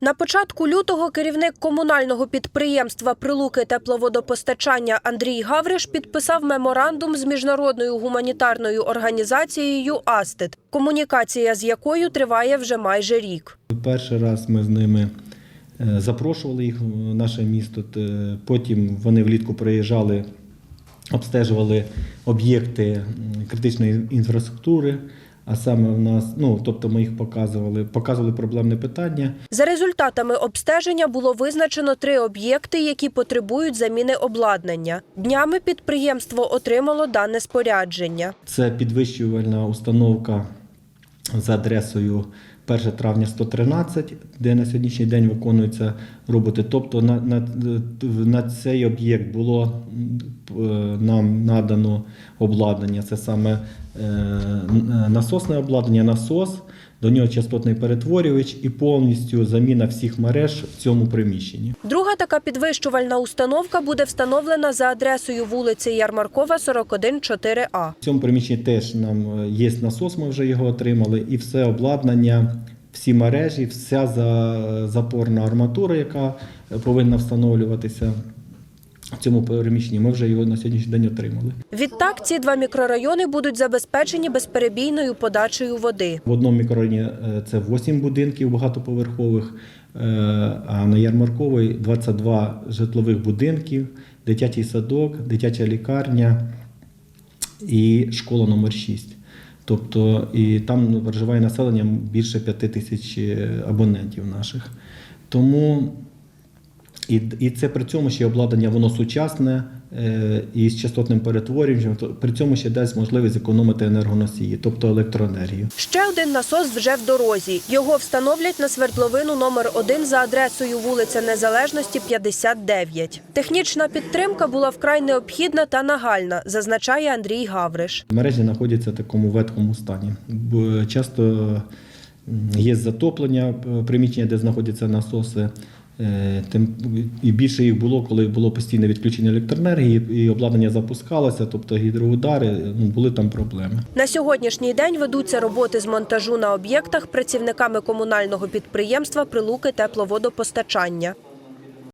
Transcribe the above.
На початку лютого керівник комунального підприємства Прилуки тепловодопостачання Андрій Гавриш підписав меморандум з міжнародною гуманітарною організацією Астет, комунікація з якою триває вже майже рік. Перший раз ми з ними е, запрошували їх в наше місто. Потім вони влітку приїжджали, обстежували об'єкти критичної інфраструктури. А саме в нас, ну тобто ми їх показували, показували проблемне питання. За результатами обстеження було визначено три об'єкти, які потребують заміни обладнання. Днями підприємство отримало дане спорядження. Це підвищувальна установка за адресою 1 травня 113, де на сьогоднішній день виконуються роботи. Тобто на, на, на цей об'єкт було е, нам надано обладнання. Це саме е, насосне обладнання, насос, до нього частотний перетворювач і повністю заміна всіх мереж в цьому приміщенні. Друга така підвищувальна установка буде встановлена за адресою вулиці Ярмаркова, 41-4А. В цьому приміщенні теж нам е, є насос, ми вже його отримали, і все обладнання, всі мережі, вся запорна арматура, яка е, повинна встановлюватися в цьому приміщенні, ми вже його на сьогоднішній день отримали. Відтак ці два мікрорайони будуть забезпечені безперебійною подачею води. В одному мікрорайоні е, це 8 будинків багатоповерхових, е, а на Ярмарковій 22 житлових будинків, дитячий садок, дитяча лікарня і школа номер 6. Тобто і там проживає населення більше 5 тисяч е, абонентів наших. Тому і, і це при цьому ще обладнання воно сучасне е, і з частотним перетворювачем, то при цьому ще дасть можливість зекономити енергоносії, тобто електроенергію. Ще один насос вже в дорозі. Його встановлять на свердловину номер 1 за адресою вулиця Незалежності, 59. Технічна підтримка була вкрай необхідна та нагальна, зазначає Андрій Гавриш. Мережі знаходяться в такому ветхому стані. Часто є затоплення приміщення, де знаходяться насоси. Е, Тим і більше їх було, коли було постійне відключення електроенергії, і обладнання запускалося, тобто гідроудари, ну були там проблеми. На сьогоднішній день ведуться роботи з монтажу на об'єктах працівниками комунального підприємства Прилуки тепловодопостачання.